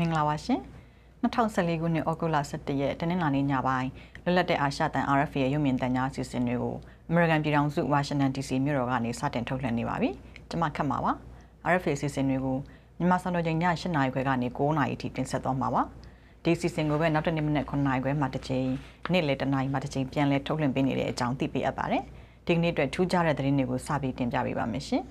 မင်္ဂလာပါရှင်2014ခုနှစ်ဩဂုတ်လ17ရက်တနင်္လာနေ့ညပိုင်းလွတ်လပ်တဲ့အာရှတန် RFA ရဲ့ရုပ်မြင်သံကြားအစီအစဉ်တွေကိုအမေရိကန်ပြည်ထောင်စုဝါရှင်တန် DC မြို့တော်ကနေစတင်ထုတ်လွှင့်နေပါပြီကျွန်မခတ်မှာပါ RFA အစီအစဉ်တွေကိုမြန်မာစံတော်ချိန်ည8နာရီခွဲကနေ9နာရီအထိတင်ဆက်သွားမှာပါဒီစီစဉ်ကိုပဲနောက်တစ်နေ့မနေ့9နာရီခွဲမှတစ်ချိန်နေ့လယ်တစ်နာရီမှတစ်ချိန်ပြန်လည်ထုတ်လွှင့်ပေးနေတဲ့အကြောင်းသိပေးအပ်ပါတယ်ဒီကနေ့အတွက်ထူးခြားတဲ့သတင်းတွေကိုစပြီးတင်ပြပေးပါမယ်ရှင်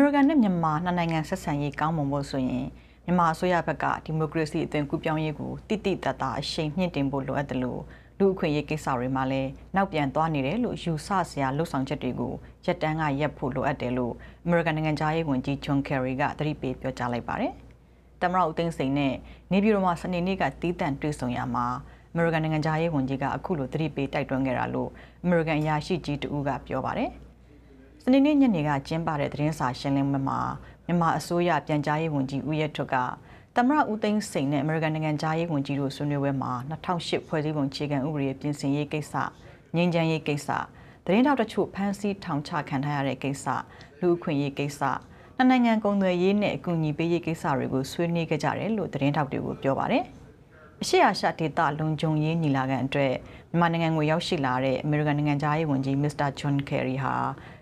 မေရိကန်နဲ့မြန်မာနှစ်နိုင်ငံဆက်ဆံရေးကောင်းမွန်ဖို့ဆိုရင်မြန်မာအစိုးရဘက်ကဒီမိုကရေစီအသွင်ကူးပြောင်းရေးကိုတိတိတတ်တာအရှိန်မြင့်တင်ဖို့လိုအပ်တယ်လို့လူအခွင့်အရေးကိစ္စတွေမှာလည်းနောက်ပြန်သွားနေတယ်လို့ယူဆစရာလှုပ်ဆောင်ချက်တွေကိုရက်တန်းကရက်ဖို့လိုအပ်တယ်လို့အမေရိကန်နိုင်ငံသားရေးဝန်ကြီးဂျွန်ကယ်ရီကသတိပေးပြောကြားလိုက်ပါတယ်။တမရဦးသိန်းစိန်နဲ့နေပြည်တော်မှာစနေနေ့ကတီးတန့်တွေ့ဆုံရမှာအမေရိကန်နိုင်ငံသားရေးဝန်ကြီးကအခုလိုသတိပေးတိုက်တွန်းခဲ့တာလို့အမေရိကန်အရာရှိကြီးတဦးကပြောပါတယ်။စ နေနေ့ညနေကကျင်းပတဲ့သတင်းစာရှင်းလင်းပွဲမှာမြန်မာအစိုးရပြန်ကြားရေးဝန်ကြီးဦးရဲထွတ်ကသမရဦးသိန်းစိန်နဲ့အမေရိကန်နိုင်ငံသားရေးဝန်ကြီးတို့ဆွေးနွေးပွဲမှာ2008ဖွဲ့စည်းပုံခြေခံဥပဒေပြင်ဆင်ရေးကိစ္စငြိမ်းချမ်းရေးကိစ္စသတင်းတောက်တချို့ဖမ်းဆီးထောင်ချခံထားရတဲ့ကိစ္စလူအခွင့်အရေးကိစ္စနှစ်နိုင်ငံကုန်သွယ်ရေးနဲ့အကူအညီပေးရေးကိစ္စတွေကိုဆွေးနွေးခဲ့ကြတယ်လို့သတင်းတောက်တွေကိုပြောပါတယ်အရှိအာရှဒေသလုံခြုံရေးညီလာခံအတွက်မြန်မာနိုင်ငံကိုရောက်ရှိလာတဲ့အမေရိကန်နိုင်ငံသားရေးဝန်ကြီးမစ္စတာဂျွန်ကယ်ရီဟာ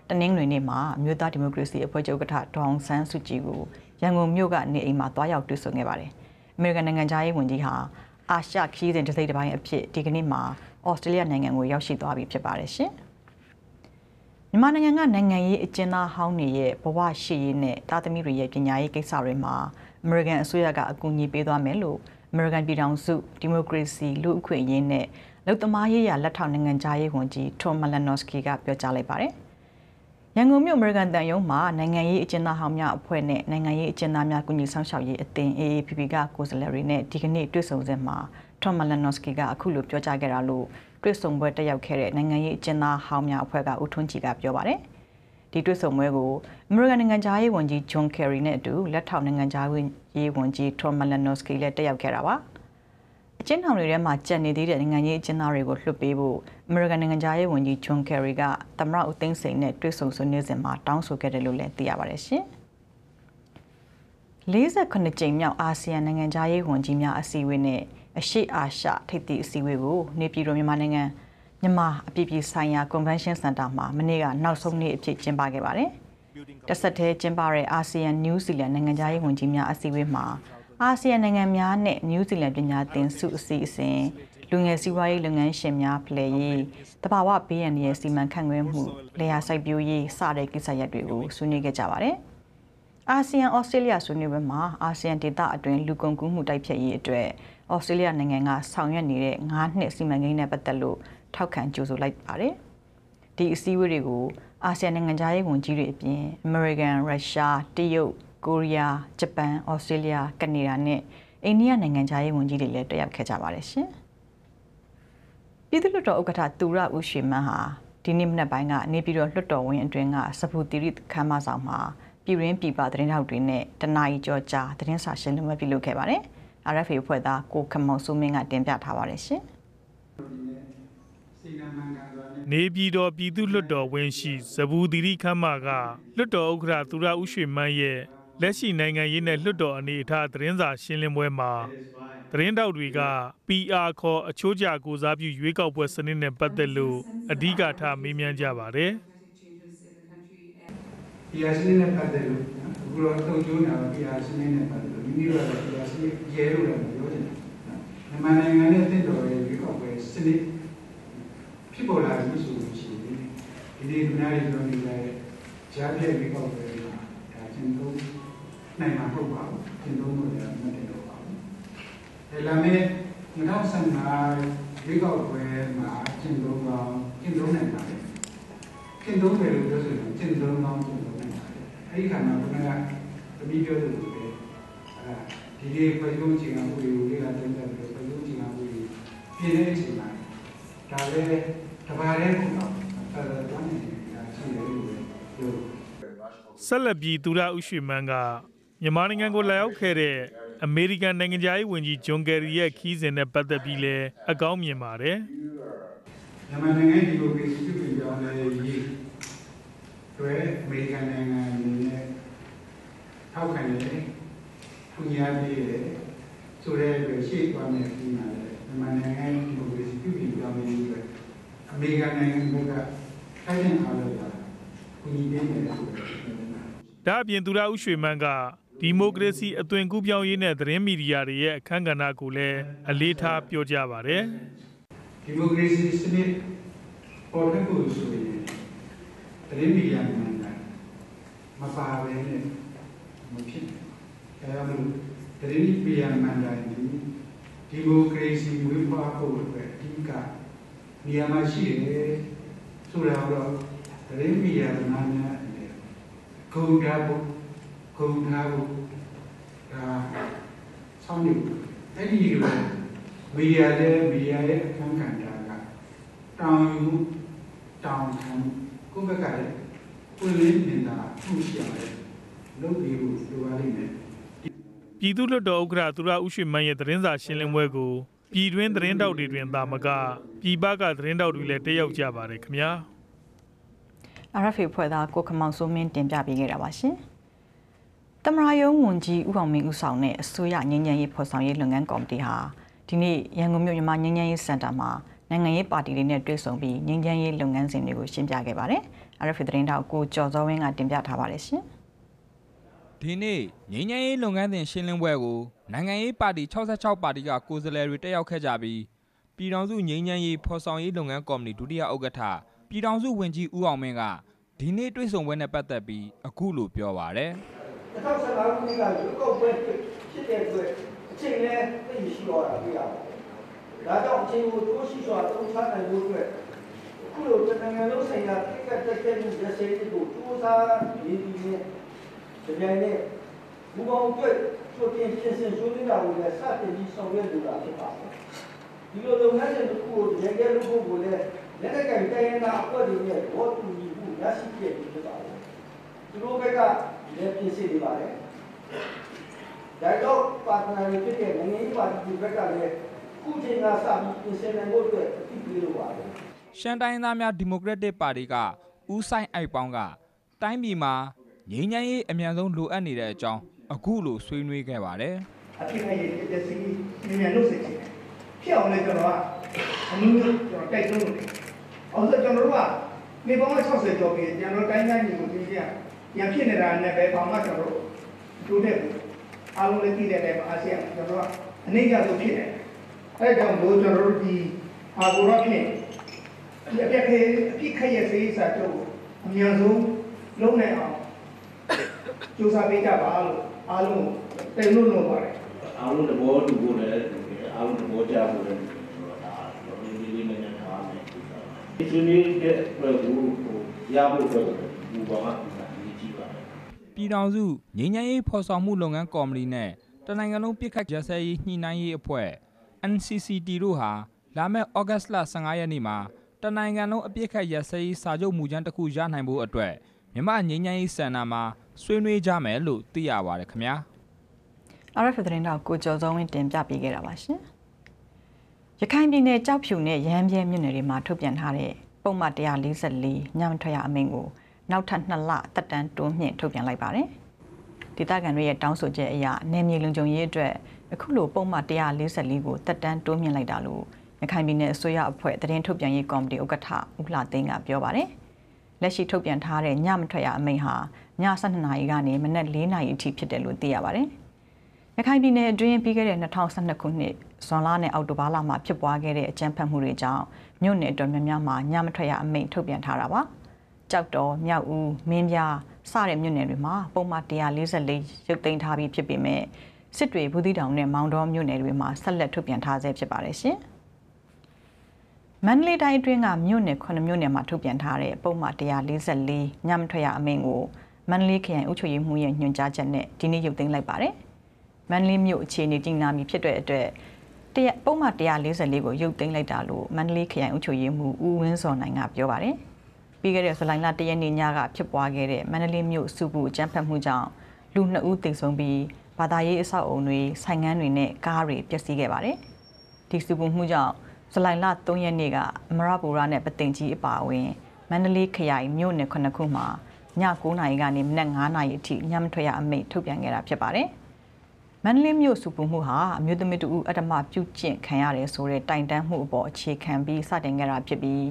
တနင်္ဂနွေနေ့မှာအမျိုးသားဒီမိုကရေစီအဖွဲ့ချုပ်ဥက္ကဋ္ဌဒေါအောင်ဆန်းစုကြည်ကိုရန်ကုန်မြို့ကနေအိမ်မှာတွားရောက်တွေ့ဆုံခဲ့ပါတယ်။အမေရိကန်နိုင်ငံသားရေးဝန်ကြီးဟာအာရှခီးစဉ်တစ်စိတ်တစ်ပိုင်းအဖြစ်ဒီကနေ့မှာဩစတြေးလျနိုင်ငံကိုရောက်ရှိသွားပြီဖြစ်ပါတယ်ရှင်။မြန်မာနိုင်ငံကနိုင်ငံရေးအကျဉ်းသားဟောင်းတွေရဲ့ဘဝရှိရေးနဲ့တာသမီတွေရဲ့ပညာရေးကိစ္စတွေမှာအမေရိကန်အစိုးရကအကူအညီပေးသွားမယ်လို့အမေရိကန်ပြည်ထောင်စုဒီမိုကရေစီလူ့အခွင့်အရေးနဲ့လုံသမားရေးရာလက်ထောက်နိုင်ငံသားရေးဝန်ကြီးထွန်မလန်နော်စကီကပြောကြားလိုက်ပါတယ်။ ရန်ကုန်မြို့အမေရိကန်တန်ယုံမှာနိုင်ငံရေးအကျဉ်းသားဟောင်းများအဖွဲ့နဲ့နိုင်ငံရေးအကျဉ်းသားများကုညီဆောင်ရှောက်ရေးအသင်း AAPP ကကိုယ်စားလှယ်တွေနဲ့ဒီကနေ့တွေ့ဆုံစဉ်မှာထွန်မလန်နော်စကီကအခုလိုပြောကြားခဲ့တာလို့တွေ့ဆုံပွဲတက်ရောက်ခဲ့တဲ့နိုင်ငံရေးအကျဉ်းသားဟောင်းများအဖွဲ့ကဦးထွန်းကြည်ကပြောပါတယ်ဒီတွေ့ဆုံပွဲကိုအမေရိကန်နိုင်ငံသားရေးဝန်ကြီးဂျွန်ကယ်ရီနဲ့အတူလက်ထောက်နိုင်ငံသားရေးဝန်ကြီးထွန်မလန်နော်စကီလည်းတက်ရောက်ခဲ့တာပါ။ အကျဉ်းထောင်တွေထဲမှာကြံနေသေးတဲ့နိုင်ငံရေးအကျဉ်းသားတွေကိုလွှတ်ပေးဖို့အမေရိကန်နိုင်ငံသားရေးဝန်ကြီးဂျွန်ကယ်ရီကသမရဦးသိန်းစိန်နဲ့တွေ့ဆုံဆွေးနွေးစဉ်မှာတောင်းဆိုခဲ့တယ်လို့လည်းသိရပါတယ်ရှင်။48ကြိမ်မြောက်အာဆီယံနိုင်ငံသားရေးဝန်ကြီးများအစည်းအဝေးနဲ့အရှိအာရှထိပ်သီးအစည်းအဝေးကိုနေပြည်တော်မြန်မာနိုင်ငံမြန်မာအပြည်ပြည်ဆိုင်ရာ Convention Center မှာမနေ့ကနောက်ဆုံးနေ့အဖြစ်ကျင်းပခဲ့ပါတယ်။တဆက်တည်းကျင်းပတဲ့အာဆီယံနယူးဇီလန်နိုင်ငံသားရေးဝန်ကြီးများအစည်းအဝေးမှာ အာဆီယံနိုင်ငံများနဲ့နယူးဇီလန်ပညာသင်စုအစီအစဉ်လူငယ်စီးပွားရေးလုပ်ငန်းရှင်များဖလှယ်ရေးတဘာဝဘေးရန်ရဲ့စီမံခန့်ခွဲမှုလေယာစိုက်ပျိုးရေးစတဲ့ကိစ္စရပ်တွေကိုဆွေးနွေးခဲ့ကြပါတယ်။အာဆီယံဩစတြေးလျဆွေးနွေးပွဲမှာအာဆီယံဒေသအတွင်းလူကုန်ကူးမှုတိုက်ဖျက်ရေးအတွက်ဩစတြေးလျနိုင်ငံကဆောင်ရွက်နေတဲ့9နှစ်စီမံကိန်းနဲ့ပတ်သက်လို့ထောက်ခံကြိုဆိုလိုက်ပါတယ်။ဒီအစည်းအဝေးတွေကိုအာဆီယံနိုင်ငံသားရေးဝန်ကြီးတွေအပြင်အမေရိကန်၊ရုရှား၊တရုတ် ကိုရီးယားဂျပန်ဩစတြေးလျကနေဒါနဲ့အိန္ဒိယနိုင်ငံသားရေးဝန်ကြီးတွေလည်းတက်ရောက်ခဲ့ကြပါတယ်ရှင်ပြည်သူ့လွှတ်တော်ဥက္ကဋ္ဌသူရဦးရွှေမန်းဟာဒီနေ့မနက်ပိုင်းကနေပြည်တော်လွှတ်တော်ဝင်းအတွင်းကစပူတီရိခမ်းမဆောင်မှာပြည်ရင်းပြည်ပသတင်းထောက်တွေနဲ့တနာရီကျော်ကြာသတင်းစာရှင်းလင်းပွဲပြုလုပ်ခဲ့ပါတယ် RFA အဖွဲ့သားကိုခမောင်စုမင်းကတင်ပြထားပါတယ်ရှင်နေပြည်တော်ပြည်သူ့လွှတ်တော်ဝင်းရှိဇဘူတိရိခမ်းမကလွှတ်တော်ဥက္ကဋ္ဌသူရဦးရွှေမန်းရဲ့ လက်ရှိနိုင်ငံရေးနဲ့လွှတ်တော်အနေအထားသတင်းစာရှင်းလင်းပွဲမှာသတင်းတောက်တွေက PR ခေါ်အချိုးကျကိုစားပြုရွေးကောက်ပွဲစနစ်နဲ့ပတ်သက်လို့အဓိကထားမေးမြန်းကြပါတယ်။ PR စနစ်နဲ့ပတ်သက်လို့အခုတော့တုံ့ကျိုးနေတာ PR စနစ်နဲ့ပတ်သက်လို့မိမိတို့က PR စနစ်ရဲလို့လည်းပြောချင်တယ်မြန်မာနိုင်ငံနဲ့တင့်တော်ရဲ့ရွေးကောက်ပွဲစနစ်ဖြစ်ပေါ်လာပြီဆိုလို့ရှိရင်ဒီနေ့ဒီနေ့ပြောနေတဲ့ကြားပြည့်ရွေးကောက်ပွဲမှာဒါကျင့်သုံး နိုင်မှာမဟုတ်ပါဘူးကျင့်သုံးလို့လည်းမတင်တော့ပါဘူးဒါလာမဲ့2015ရွေးကောက်ပွဲမှာကျင့်သုံးတော့ကျင့်သုံးနိုင်ပါတယ်ကျင့်သုံးတယ်လို့ပြောဆိုရင်ကျင့်သုံးတော့ကျင့်သုံးနိုင်ပါတယ်အဲဒီခါမှာဘုရားကတမိပြောတယ်လို့ပဲအဲဒီဒီဖွဲ့စည်းခြင်းအမှုတွေကိုလေ့လာသုံးသပ်ပြီးဖွဲ့စည်းခြင်းအမှုတွေပြင်တဲ့အချိန်မှာဒါလည်းတပါးတည်းကတော့အဲဒါတန်းနေတာရှိတယ်လို့ပြောဆက်လက်ပြီးသူရဥရွှေမန်းက မြန်မာနိုင်ငံကိုလာရောက်ခဲ့တဲ့အမေရိကန်နိုင်ငံသားရေးဝန်ကြီးဂျွန်ကယ်ရီရဲ့ခီးစဉ်နဲ့ပတ်သက်ပြီးလဲအကောင်းမြင်ပါတယ်မြန်မာနိုင်ငံဒီမိုကရေစီပြုပြင်ပြောင်းလဲရေးတွေအမေရိကန်နိုင်ငံအနေနဲ့ထောက်ခံတယ်ပညာပေးတယ်ဆိုတဲ့အတွက်ရှေ့သွားမယ်ပြီးမှလည်းမြန်မာနိုင်ငံဒီမိုကရေစီပြုပြင်ပြောင်းလဲရေးအတွက်အမေရိကန်နိုင်ငံဘက်ကထိုင်နေအားလို့ပါပညာပေးတယ်ဆိုတဲ့ဒါအပြင်သူရဦးရွှေမန်းက ဒီမိုကရေစီအသွင်ကူးပြောင်းရေးနဲ့သတင်းမီဒီယာတွေရဲ့အခမ်းကဏ္ဍကိုလည်းအလေးထားပြောကြားပါတယ်ဒီမိုကရေစီစနစ်ပေါ်ထွက်ဖို့ဆိုရင်တရင်မီဒီယာမှန်တာမပါဘဲနဲ့မဖြစ်ဘူး။အဲဒါမို့တရင်မီဒီယာမှန်တာဒီဒီမိုကရေစီဝေးဖွားဖို့အတွက်အဓိကနေရာမှာရှိတယ်ဆိုတော့တရင်မီဒီယာမှန်တာလည်းဂုဏ်ထားဖို့ ဂုဏ်ထားဖို့ဒါဆောင်းနေအဲ့ဒီလိုမီဒီယာတဲ့မီဒီယာရဲ့အခန်းကဏ္ဍကတောင်းယူတောင်းခံကိုယ့်ဘက်ကလည်းကိုယ်လေးနေတာမှုရှိရတယ်လုပ်ပြီးလို့လိုပါလိမ့်မယ်ပြည်သူ့လွှတ်တော်ဥက္ကဋ္ဌသူရဦးရွှေမန်းရဲ့သတင်းစာရှင်းလင်းပွဲကိုပြည်တွင်းသတင်းတောက်တွေတွင်သာမကပြည်ပကသတင်းတောက်တွေလည်းတက်ရောက်ကြပါတယ်ခင်ဗျာ RFA ဖွဲ့သားကိုခမောင်စိုးမင်းတင်ပြပေးခဲ့တာပါရှင်။ တမရယုံဝန်ကြီးဦးအောင်မင်းဦးဆောင်တဲ့အစိုးရငញ្ញမ်းရေးဖော်ဆောင်ရေးလုပ်ငန်းကော်မတီဟာဒီနေ့ရန်ကုန်မြို့မြန်မာငញ្ញမ်းရေးစင်တာမှာနိုင်ငံရေးပါတီတွေနဲ့တွေ့ဆုံပြီးငញ្ញမ်းရေးလုပ်ငန်းစဉ်တွေကိုရှင်းပြခဲ့ပါတယ်။ RFA သတင်းတောက်ကိုကျော်စောဝင်းကတင်ပြထားပါတယ်ရှင်။ ဒီနေ့ငင်းငယ်ရေးလုပ်ငန်းစဉ်ရှင်းလင်းပွဲကိုနိုင်ငံရေးပါတီ66ပါတီကကိုယ်စားလှယ်တွေတက်ရောက်ခဲ့ကြပြီးပြည်ထောင်စုငင်းငယ်ရေးဖော်ဆောင်ရေးလုပ်ငန်းကော်မတီဒုတိယဥက္ကဋ္ဌပြည်ထောင်စုဝန်ကြီးဦးအောင်မင်းကဒီနေ့တွေ့ဆုံပွဲနဲ့ပတ်သက်ပြီးအခုလိုပြောပါရယ် 2015ခုနှစ်ကရွေးကောက်ပွဲဖြစ်တဲ့အတွက်အချိန်လည်းသိရှိတော့တာတွေ့ရပါတယ်။ဒါကြောင့်အချိန်ကိုတိုးရှိစွာသုံးချနိုင်ဖို့အတွက်အခုလိုတနိုင်ငံလုံးဆိုင်ရာတိကျတက်တဲ့မှုရစေးကိုစူးစမ်းရည်ရည်နဲ့ဒီပိုင်းနဲ့ဘူပေါင်းအတွက်ချိုးတင်ပြင်ဆင်ဆွေးနွေးတာကိုလည်းစတင်ပြီးဆောင်ရွက်လိုတာဖြစ်ပါတယ်။ဒီလိုလုပ်ငန်းစဉ်တစ်ခုကိုတကယ်လို့ဖို့ကိုလည်းလက်နက်ကင်တိုင်းရင်းသားအဖွဲ့တွေနဲ့ဘောတူညီမှုရရှိခဲ့ပြီးဖြစ်ပါတယ်။သူတို့ဘက်က လည်းပြင်ဆင်နေပါတယ်။ဒါတော့ပါတနာတွေဖြစ်တဲ့နိုင်ငံရေးပါတီတွေဘက်ကလည်းခုချိန်ကစပြီးပြင်ဆင်နိုင်ဖို့အတွက်အသိပေးလိုပါတယ်ရှမ်းတိုင်းသားများဒီမိုကရက်တစ်ပါတီကဦးဆိုင်အိုက်ပေါင်းကတိုင်းပြည်မှာငြိမ်းချမ်းရေးအမြန်ဆုံးလိုအပ်နေတဲ့အကြောင်းအခုလိုဆွေးနွေးခဲ့ပါတယ်။အဖြစ်အရေးပြည့်စည်မြန်မြန်လုပ်စေချင်တယ်။ဖြစ်အောင်လည်းကျွန်တော်ကအမှုကျွန်တော်တိုက်တွန်းလို့တယ်။အောင်ဆိုကျွန်တော်တို့ကနေပေါင်း60ကျော်ပြီးကျွန်တော်တိုင်းတိုင်းညီကိုသိကြရ န်ဖြစ်နေတာနဲ့ပဲဘာမှကျွန်တော်တို့တိုးတက်ဘူး။အားလုံးလည်းသိတဲ့အတိုင်းအာဆီယံကျွန်တော်ကအနည်းငယ်ဆုံးဖြစ်နေတယ်။အဲဒါကြောင့်မို့ကျွန်တော်တို့ဒီအာဂိုရာဖြစ်ဒီအပြက်ခဲအပြစ်ခရဲ့စေးစာချုပ်ကိုအမြန်ဆုံးလုံးနိုင်အောင်ကြိုးစားပေးကြပါလို့အားလုံးကိုတင်လို့လို့ပါတယ်အားလုံးသဘောတူဖို့လည်းအားလုံးသဘောကျဖို့လည်းဒါတော့ဒီလေးနဲ့နဲ့ထားမယ်ဒီဆွေးနွေးတဲ့ပွဲကိုရဖို့အတွက်ဘူပါမှာအရေးကြီးပါတယ် ပြည်ထောင်စုငြိမ်းချမ်းရေးဖော်ဆောင်မှုလုပ်ငန်းကော်မတီနဲ့တနိုင်ငံလုံးပြစ်ခတ်ရစဲရေးညှိနှိုင်းရေးအဖွဲ့ NCCT တို့ဟာလာမယ့်ဩဂတ်စ်လ15ရက်နေ့မှာတနိုင်ငံလုံးအပြစ်ခတ်ရစဲရေးစာချုပ်မူကြမ်းတစ်ခုရနိုင်ဖို့အတွက်မြန်မာငြိမ်းချမ်းရေးစင်တာမှာဆွေးနွေးကြမယ်လို့သိရပါတယ်ခင်ဗျာ RF သတင်းတောက်ကိုကျော်စောဝင်းတင်ပြပေးခဲ့တာပါရှင်။ရခိုင်ပြည်နယ်ကြောက်ဖြူနဲ့ရဟန်းပြဲမြို့နယ်တွေမှာထုတ်ပြန်ထားတဲ့ပုံမှန်144ညမထွက်ရအမိန့်ကို နောက်ထပ်2လတက်တန်းတိုးမြင့်ထုတ်ပြန်လိုက်ပါတယ်။ဒေသခံတွေရဲ့တောင်းဆိုချက်အရနယ်မြေလုံခြုံရေးအတွက်အခုလိုပုံမှန်144ကိုတက်တန်းတိုးမြင့်လိုက်တာလို့ရခိုင်ပြည်နယ်အစိုးရအဖွဲ့သတင်းထုတ်ပြန်ရေးကော်မတီဥက္ကဋ္ဌဦးလှသိန်းကပြောပါတယ်။လက်ရှိထုတ်ပြန်ထားတဲ့ညမထွက်ရအမိန့်ဟာည12နာရီကနေမနက်4နာရီအထိဖြစ်တယ်လို့သိရပါတယ်။ရခိုင်ပြည်နယ်အတွင်းပြီးခဲ့တဲ့2012ခုနှစ်ဇွန်လနဲ့အောက်တိုဘာလမှာဖြစ်ပွားခဲ့တဲ့အကြမ်းဖက်မှုတွေကြောင့်မြို့နယ်တော်များများမှာညမထွက်ရအမိန့်ထုတ်ပြန်ထားတာပါ။ ကြောက်တော်၊မြောက်ဦး၊မင်းပြားစတဲ့မြို့နယ်တွေမှာပုံမှန်144ရုပ်သိမ်းထားပြီးဖြစ်ပေမဲ့စစ်တွေဘူးသီးတောင်နဲ့မောင်တော်မြို့နယ်တွေမှာဆက်လက်ထုတ်ပြန်ထားဆဲဖြစ်ပါတယ်ရှင်။မန္တလေးတိုင်းအတွင်းကမြို့နယ်9မြို့နယ်မှာထုတ်ပြန်ထားတဲ့ပုံမှန်144ညမထွက်ရအမိန့်ကိုမန္တလေးခရိုင်အုပ်ချုပ်ရေးမှူးရဲ့ညွှန်ကြားချက်နဲ့ဒီနေ့ရုပ်သိမ်းလိုက်ပါတယ်။မန္တလေးမြို့အခြေအနေကြီးနာမီဖြစ်တဲ့အတွက်တရပုံမှန်144ကိုရုပ်သိမ်းလိုက်တာလို့မန္တလေးခရိုင်အုပ်ချုပ်ရေးမှူးဦးဝင်းစောနိုင်ကပြောပါတယ်။ ပြီးခဲ့တဲ့ဇူလိုင်လ၁ရက်နေ့ညကဖြစ်ပွားခဲ့တဲ့မန္တလေးမြို့စုပူအကြမ်းဖက်မှုကြောင့်လူ2ဦးသေဆုံးပြီးဘာသာရေးအဆောက်အုံတွေဆိုင်ငန်းတွေနဲ့ကားတွေပျက်စီးခဲ့ပါတယ်။ဒီစုပူမှုကြောင့်ဇူလိုင်လ3ရက်နေ့ကအမရပူရနဲ့ပသိမ်ကြီးအပါအဝင်မန္တလေးခရိုင်မြို့နယ်9ခုမှာ9:00နာရီကနေမနက်9:00နာရီအထိညမထွက်ရအမိန့်ထုတ်ပြန်ခဲ့တာဖြစ်ပါတယ်။မန္တလေးမြို့စုပူမှုဟာအမျိုးသမီးတူအတ္တမပြုကျင့်ခံရတယ်ဆိုတဲ့တိုင်တန်းမှုအပေါ်အခြေခံပြီးစတင်ခဲ့တာဖြစ်ပြီး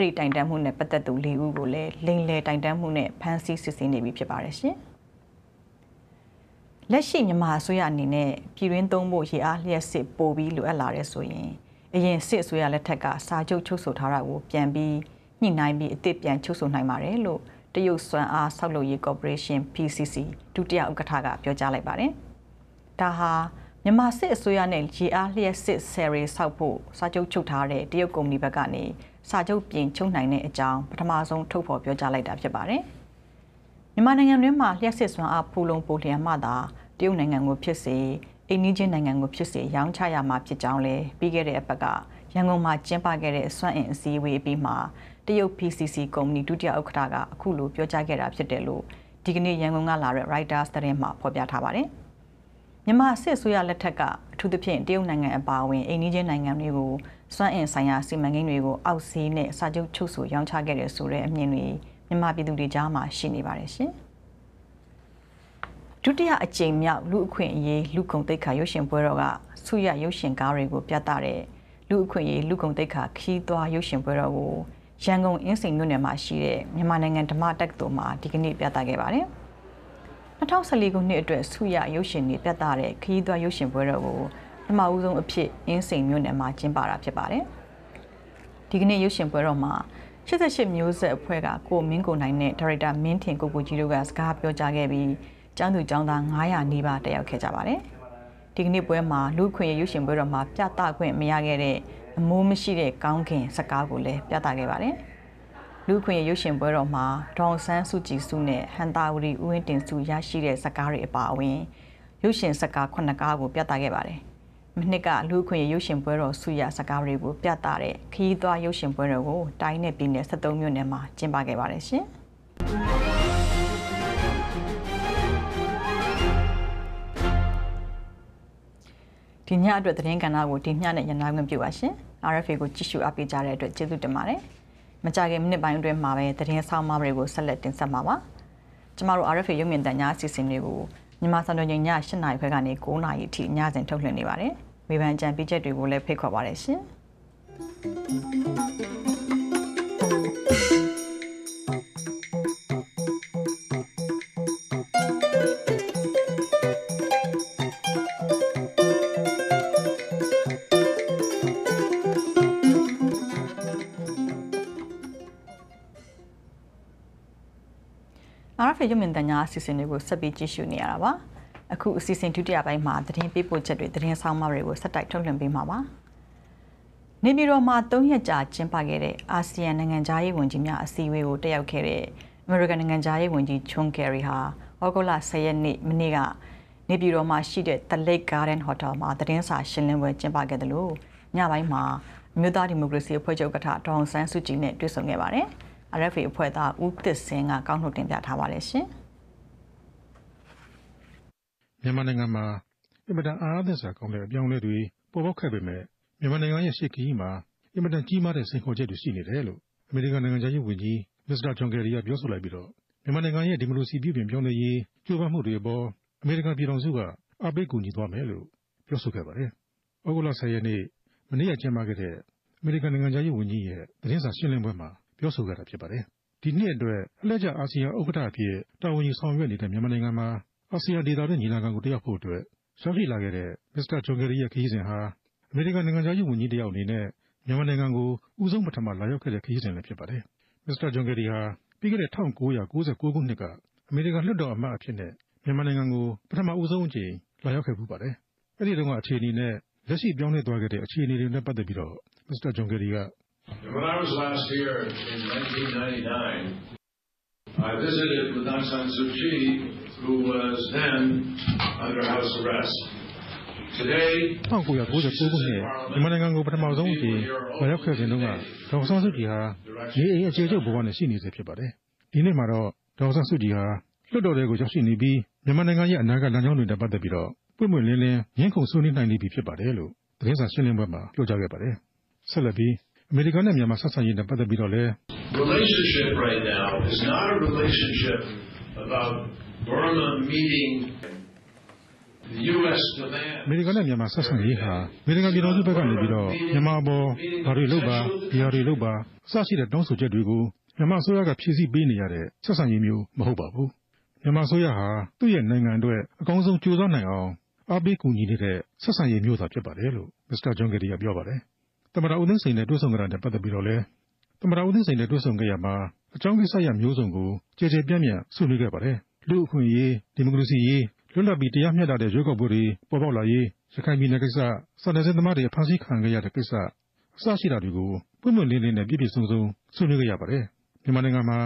အဲ့ဒီတိုင်တန်းမှုနဲ့ပတ်သက်သူ၄ဦးကိုလည်းလိန်လေတိုင်တန်းမှုနဲ့ဖမ်းဆီးစစ်ဆေးနေပြီဖြစ်ပါတယ်ရှင်။လက်ရှိမြန်မာအစိုးရအနေနဲ့ပြည်တွင်းသုံးဖို့ရေအားလျှက်စစ်ပို့ပြီးလိုအပ်လာတဲ့ဆိုရင်အရင်စစ်အစိုးရလက်ထက်ကစာချုပ်ချုပ်ဆိုထားတာကိုပြန်ပြီးညှိနှိုင်းပြီးအစ်စ်ပြန်ချုပ်ဆိုနိုင်ပါတယ်လို့တရုတ်စွမ်းအားဆောက်လုပ်ရေးကော်ပိုရေးရှင်း PCC ဒုတိယဥက္ကဋ္ဌကပြောကြားလိုက်ပါတယ်။ဒါဟာမြန်မာစစ်အစိုးရနဲ့ရေအားလျှက်စစ်ဆယ်ရီဆောက်ဖို့စာချုပ်ချုပ်ထားတဲ့တရုတ်ကုမ္ပဏီဘက်ကနေ စာချုပ်ပြင်ချုပ်နိုင်တဲ့အကြောင်းပထမဆုံးထုတ်ဖော်ပြောကြားလိုက်တာဖြစ်ပါတယ်။မြန်မာနိုင်ငံတွင်းမှာလျှက်စစ်စွမ်းအားဖူလုံပိုလျံမှသာတရုတ်နိုင်ငံကိုဖြစ်စေအိန္ဒိချင်းနိုင်ငံကိုဖြစ်စေရောင်းချရမှာဖြစ်ကြောင်းလည်းပြီးခဲ့တဲ့အပတ်ကရန်ကုန်မှာကျင်းပခဲ့တဲ့စွမ်းအင်အစည်းအဝေးအပြီးမှာတရုတ် PCC ကုမ္ပဏီဒုတိယဥက္ကဋ္ဌကအခုလိုပြောကြားခဲ့တာဖြစ်တယ်လို့ဒီကနေ့ရန်ကုန်ကလာတဲ့ Reuters သတင်းမှာဖော်ပြထားပါတယ်။မြန်မာစစ်အစိုးရလက်ထက်ကအထူးသဖြင့်တရုတ်နိုင်ငံအပါအဝင်အိန္ဒိချင်းနိုင်ငံတွေကို စွမ်းအင်ဆိုင်ရာစီမံကိန်းတွေကိုအောက်စီးနဲ့စာချုပ်ချုပ်ဆိုရောင်းချခဲ့တဲ့ဆိုတဲ့အမြင်တွေမြန်မာပြည်သူတွေကြားမှာရှိနေပါတယ်ရှင်။ဒုတိယအကြိမ်မြောက်လူအခွင့်အရေးလူကုန်တိတ်ခါရုပ်ရှင်ပွဲတော်ကဆုရရုပ်ရှင်ကားတွေကိုပြသတဲ့လူအခွင့်အရေးလူကုန်တိတ်ခါခီးသွားရုပ်ရှင်ပွဲတော်ကိုရန်ကုန်အင်းစိန်မြို့နယ်မှာရှိတဲ့မြန်မာနိုင်ငံဓမ္မတက္ကသိုလ်မှာဒီကနေ့ပြသခဲ့ပါတယ်။2014ခုနှစ်အတွက်ဆုရရုပ်ရှင်တွေပြသတဲ့ခီးသွားရုပ်ရှင်ပွဲတော်ကိုပ ထမဦးဆုံးအဖြစ်အင်းစိန်မြို့နယ်မှာကျင်းပတာဖြစ်ပါတယ်။ဒီကနေ့ရုပ်ရှင်ပွဲတော်မှာ88မျိုးဆက်အဖွဲ့ကကိုမင်းကိုနိုင်နဲ့ဒါရိုက်တာမင်းထင်ကိုကိုကြီးတို့ကစကားပြောကြားခဲ့ပြီးကျောင်းသူကျောင်းသား900နီးပါးတက်ရောက်ခဲ့ကြပါတယ်။ဒီကနေ့ပွဲမှာလူခွင့်ရရုပ်ရှင်ပွဲတော်မှာပြသခွင့်မရခဲ့တဲ့အမိုးမရှိတဲ့ကောင်းခင်စကားကိုလည်းပြသခဲ့ပါတယ်။လူခွင့်ရရုပ်ရှင်ပွဲတော်မှာဒေါန်ဆန်းစုကြည်စုနဲ့ဟန်တာဝရီဦးဝင်းတင်စုရရှိတဲ့စကားတွေအပါအဝင်ရုပ်ရှင်စကားခုနှစ်ကားကိုပြသခဲ့ပါတယ်။ မနှစ်ကလူခွင့်ရရုပ်ရှင်ပွဲတော်ဆုရစကားတွေကိုပြသတဲ့ခီးသွွားရုပ်ရှင်ပွဲတော်ကိုတိုင်းနဲ့ပြည်နယ်73မြို့နယ်မှာကျင်းပခဲ့ပါတယ်ရှင်။ဒီညအတွက်သတင်းကဏ္ဍကိုဒီညနဲ့ရန်နာခွင့်ပြုပါရှင် RFA ကိုကြည့်ရှုအားပေးကြတဲ့အတွက်ကျေးဇူးတင်ပါတယ်မကြခင်မိနစ်ပိုင်းအတွင်းမှာပဲသတင်းဆောင်မတွေကိုဆက်လက်တင်ဆက်မှာပါကျမတို့ RFA ရုပ်မြင်သံကြားအစီအစဉ်တွေကို မြန်မာစံတော်ချိန်ည8နာရီခွဲကနေ9နာရီအထိညစဉ်ထုတ်လွှင့်နေပါတယ်ဝေဖန်ကြံပေးချက်တွေကိုလည်းဖိတ်ခေါ်ပါရရှင် ဖေရုံမြင့်တညာအစီအစဉ်တွေကိုဆက်ပြီးကြည့်ရှုနေရတာပါအခုအစီအစဉ်ဒုတိယပိုင်းမှာသတင်းပေးပို့ချက်တွေသတင်းဆောင်မတွေကိုဆက်တိုက်ထုတ်လွှင့်ပေးမှာပါနေပြည်တော်မှာ၃ရက်ကြာကျင်းပခဲ့တဲ့အာဆီယံနိုင်ငံသားရေးဝန်ကြီးများအစည်းအဝေးကိုတက်ရောက်ခဲ့တဲ့အမေရိကန်နိုင်ငံသားရေးဝန်ကြီးချွန်ကယ်ရီဟာဩဂုတ်လ10ရက်နေ့မနေ့ကနေပြည်တော်မှာရှိတဲ့ The Lake Garden Hotel မှာသတင်းစာရှင်းလင်းပွဲကျင်းပခဲ့တယ်လို့ညပိုင်းမှာမြို့သားဒီမိုကရေစီအဖွဲ့ချုပ်ကထဒေါအောင်ဆန်းစုကြည်နဲ့တွေ့ဆုံခဲ့ပါတယ်။ RFA အဖွဲ့သားဦးသစ်စင်ကကောက်နှုတ်တင်ပြထားပါတယ်ရှင်။မြန်မာနိုင်ငံမှာအင်မတန်အားသင့်စရာကောင်းတဲ့အပြောင်းအလဲတွေပေါ်ပေါက်ခဲ့ပေမဲ့မြန်မာနိုင်ငံရဲ့ရှေ့ခရီးမှာအင်မတန်ကြီးမားတဲ့စိန်ခေါ်ချက်တွေရှိနေတယ်လို့အမေရိကန်နိုင်ငံခြားရေးဝန်ကြီးမစ္စတာဂျွန်ကယ်ရီကပြောဆိုလိုက်ပြီးတော့မြန်မာနိုင်ငံရဲ့ဒီမိုကရေစီပြုပြင်ပြောင်းလဲရေးကြိုးပမ်းမှုတွေအပေါ်အမေရိကန်ပြည်ထောင်စုကအားပေးကူညီသွားမယ်လို့ပြောဆိုခဲ့ပါတယ်။ဩဂုတ်လ10ရက်နေ့မနေ့ကကျင်းပခဲ့တဲ့အမေရိကန်နိုင်ငံခြားရေးဝန်ကြီးရဲ့သတင်းစာရှင်းလင်းပွဲမှာ ပြောဆိုခဲ့တာဖြစ်ပါတယ်။ဒီနှစ်အတွက် အလှည့်ကျ အာဆီယံဥက္ကဋ္ဌအဖြစ် တာဝန်ယူဆောင်ရွက်နေတဲ့ မြန်မာနိုင်ငံမှာ အာဆီယံဒေသတွင်း ညီလာခံကိုတက်ရောက်ဖို့အတွက် ရောက်ရှိလာခဲ့တဲ့ မစ္စတာဂျွန်ကယ်ရီရဲ့ ခရီးစဉ်ဟာ အမေရိကန်နိုင်ငံခြားရေးဝန်ကြီးတယောက်အနေနဲ့ မြန်မာနိုင်ငံကို ဦးဆုံးပထမ လာရောက်ခဲ့တဲ့ခရီးစဉ်လည်းဖြစ်ပါတယ်။မစ္စတာဂျွန်ကယ်ရီဟာ ပြီးခဲ့တဲ့ ၁၉၉၉ ခုနှစ်က အမေရိကန်လွှတ်တော်အမတ်အဖြစ်နဲ့ မြန်မာနိုင်ငံကို ပထမဦးဆုံးအကြိမ် လာရောက်ခဲ့ဖူးပါတယ်။အဲဒီတုန်းက အခြေအနေနဲ့ လက်ရှိပြောင်းလဲသွားခဲ့တဲ့ အခြေအနေတွေနဲ့ ပတ်သက်ပြီးတော့ မစ္စတာဂျွန်ကယ်ရီက When I was last here in 1999, I visited with Aung San Suu Kyi, who was then under house arrest. Today, 1999ခုနှစ်မြန်မာနိုင်ငံကိုပထမဆုံးအကြိမ်လာရောက်ခဲ့စဉ်တုန်းကဒေါက်ဆန်းစုကြည်ဟာနေအိမ်အခြေချုပ်ဘဝနဲ့ရှိနေစေဖြစ်ပါတယ်။ဒီနေ့မှာတော့ဒေါက်ဆန်းစုကြည်ဟာလွှတ်တော်တွေကိုရောက်ရှိနေပြီးမြန်မာနိုင်ငံရဲ့အနာဂတ်လမ်းကြောင်းတွေနဲ့ပတ်သက်ပြီးတော့ပွင့်ပွင့်လင်းလင်းငင်းခုန်ဆွေးနွေးနိုင်နေပြီဖြစ်ပါတယ်လို့သတင်းစာရှင်းလင်းပွဲမှာပြောကြားခဲ့ပါတယ်။ဆက်လက်ပြီး အမေရိကန်နဲ့ မြန်မာ ဆက်ဆံရေးနဲ့ ပတ်သက်ပြီးတော့လည်း relationship right now is not a relationship about Burma meeting the U.S. demand. အမေရိကန်နဲ့ မြန်မာ ဆက်ဆံရေးဟာ အမေရိကန်ပြည်ထောင်စုဘက်ကနေပြီးတော့ မြန်မာပေါ်ဘာတွေလုပ်ပါ ဒီဟာတွေလုပ်ပါ အစရှိတဲ့ တောင်းဆိုချက်တွေကို မြန်မာအစိုးရက ဖြည့်ဆည်းပေးနေရတဲ့ ဆက်ဆံရေးမျိုး မဟုတ်ပါဘူး မြန်မာအစိုးရဟာ သူ့ရဲ့နိုင်ငံအတွက် အကောင်းဆုံးကြိုးစားနိုင်အောင် အားပေးကူညီနေတဲ့ ဆက်ဆံရေးမျိုးသာ ဖြစ်ပါတယ်လို့ မစ္စတာဂျွန်ကယ်ရီက ပြောပါတယ် သမ္မတဦးသိန်းစိန်နဲ့ တွေ့ဆုံကြတာနဲ့ ပတ်သက်ပြီးတော့လည်း သမ္မတဦးသိန်းစိန်နဲ့ တွေ့ဆုံခဲ့ရမှာ အကြောင်းကိစ္စရမျိုးစုံကိုကြည်ကြည်ပြန့်ပြန့် ဆွေးနွေးခဲ့ပါတယ် လူ့အခွင့်အရေး ဒီမိုကရေစီရေး လွတ်လပ်ပြီး တရားမျှတတဲ့ ရွေးကောက်ပွဲတွေ ပေါ်ပေါက်လာရေး ရခိုင်ပြည်နယ်ကိစ္စ စာနယ်ဇင်းသမားတွေဖမ်းဆီးခံခဲ့ရတဲ့ကိစ္စ အစရှိတာတွေကို ပွင့်ပွင့်လင်းလင်းနဲ့ ပြည့်ပြည့်စုံစုံ ဆွေးနွေးခဲ့ရပါတယ် မြန်မာနိုင်ငံမှာ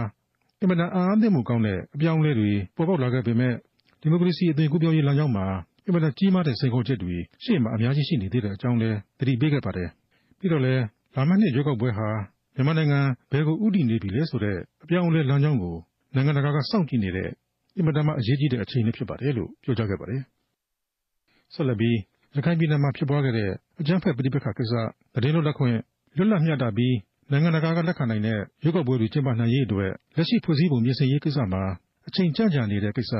အင်မတန်အားအသင့်မှုကောင်းတဲ့ အပြောင်းအလဲတွေ ပေါ်ပေါက်လာခဲ့ပေမဲ့ဒီမိုကရေစီ အသွင်ကူးပြောင်းရေး လမ်းကြောင်းမှာ အင်မတန်ကြီးမားတဲ့ စိန်ခေါ်ချက်တွေ ရှေ့မှာအများကြီး ရှိနေသေးတဲ့အကြောင်းလည်း သတိပေးခဲ့ပါတယ် ပြီးတော့လည်း လာမယ့်နှစ်ရွေးကောက်ပွဲဟာ မြန်မာနိုင်ငံ ဘယ်ကိုဥတည်နေပြီလဲဆိုတဲ့ အပြောင်းအလဲလမ်းကြောင်းကို နိုင်ငံတကာက စောင့်ကြည့်နေတဲ့ အင်မတန်မှ အရေးကြီးတဲ့အချိန်လေးဖြစ်ပါတယ်လို့ ပြောကြားခဲ့ပါတယ် ဆက်လက်ပြီး ရခိုင်ပြည်နယ်မှာဖြစ်ပွားခဲ့တဲ့ အကြမ်းဖက်ပဋိပက္ခကိစ္စတည်င်းလွတ်လပ်ခွင့် လွတ်လပ်မျှတပြီး နိုင်ငံတကာကလက်ခံနိုင်တဲ့ ရွေးကောက်ပွဲတွေကျင်းပနိုင်ရေးအတွက် လက်ရှိဖွဲ့စည်းပုံပြင်ဆင်ရေးကိစ္စမှာ အချိန်ကြန့်ကြာနေတဲ့ကိစ္စ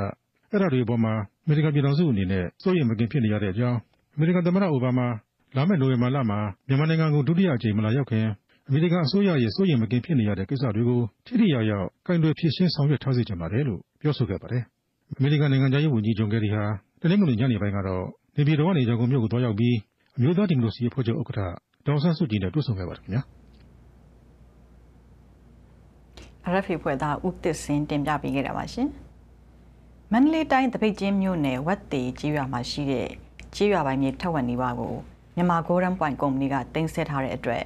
အဲ့ဒါတွေအပေါ်မှာ အမေရိကန်ပြည်ထောင်စုအနေနဲ့ စိုးရိမ်မကင်ဖြစ်နေရတဲ့အကြောင်း အမေရိကန်သမ္မတ အိုဘားမား လာမယ့် နိုဝင်ဘာလမှာ မြန်မာနိုင်ငံကို ဒုတိယအကြိမ် မလာရောက်ခင် အမေရိကန်အစိုးရရဲ့ စိုးရိမ်မကင်ဖြစ်နေရတဲ့ ကိစ္စတွေကို ထိထိရောက်ရောက်ကင်တွယ်ဖြေရှင်း ဆောင်ရွက်ထားစေချင်ပါတယ်လို့ ပြောဆိုခဲ့ပါတယ် အမေရိကန်နိုင်ငံသားရေးဝန်ကြီး ဂျွန်ကယ်ရီဟာ တနင်္ဂနွေညနေပိုင်းကတော့ နေပြည်တော်ကနေ ရန်ကုန်မြို့ကို သွားရောက်ပြီး အမျိုးသားဒီမိုကရေစီအဖွဲ့ချုပ် ဥက္ကဋ္ဌ ဒေါက်ဆန်းစုကြည်နဲ့ တွေ့ဆုံခဲ့ပါတယ်ခင်ဗျာ RFA ဖွဲ့သား ဦးတစ်စင်တင်ပြပေးခဲ့တာပါရှင်။မန္တလေးတိုင်းတပိတ်ချင်းမြို့နယ် ဝက်တေကြီးရွာမှာရှိတဲ့ကြီးရွာပိုင်းမြေ ထက်ဝက်နေပါကို မြန်မာ Golden Point ကုမ္ပဏီကတင်ဆက်ထားတဲ့အတွက်